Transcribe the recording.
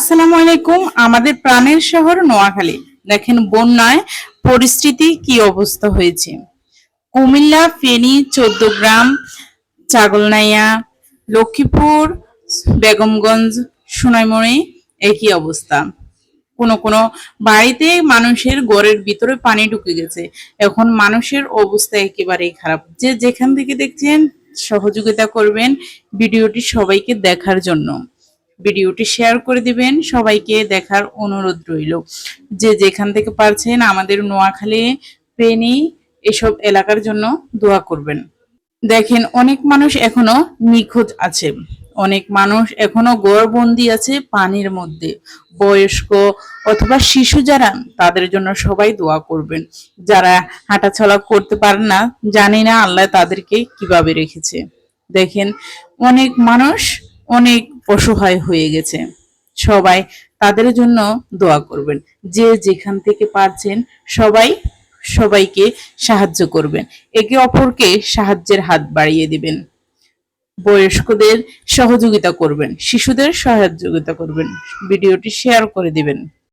আসসালামু আলাইকুম। আমাদের প্রাণের শহর নোয়াখালী। দেখেন বন্যায় পরিস্থিতি কি অবস্থা হয়েছে। কুমিল্লা, ফেনী, চোদ্দ গ্রাম, চাগলনাইয়া, লক্ষ্মীপুর, বেগমগঞ্জ, সোনাইমুড়ি, একই অবস্থা। কোনো কোনো বাড়িতে মানুষের ঘরের ভিতরে পানি ঢুকে গেছে। এখন মানুষের অবস্থা একেবারেই খারাপ। যে যেখান থেকে দেখছেন, সহযোগিতা করবেন ভিডিওটি সবাইকে দেখার জন্য। ভিডিওটি শেয়ার করে দিবেন। সবাইকে দেখার অনুরোধ রইল। যে যেখান থেকে পারছেন আমাদের নোয়াখালী ফেনী এসব এলাকার জন্য দোয়া করবেন। দেখেন, অনেক মানুষ এখনও নিখোঁজ আছে। অনেক মানুষ এখনও গড়বন্দি আছে পানির মধ্যে। বয়স্ক অথবা শিশু যারা, তাদের জন্য সবাই দোয়া করবেন। যারা হাঁটাচলা করতে পারেন না, জানি না আল্লাহ তাদেরকে কীভাবে রেখেছে। দেখেন, অনেক মানুষ অনেক অসহায় হয়ে গেছে। সবাই তাদের জন্য দোয়া করবেন। যে যেখান থেকে পারছেন সবাই সবাইকে সাহায্য করবেন। একে অপরকে সাহায্যের হাত বাড়িয়ে দিবেন। বয়স্কদের সহযোগিতা করবেন। শিশুদের সহযোগিতা করবেন। ভিডিওটি শেয়ার করে দিবেন।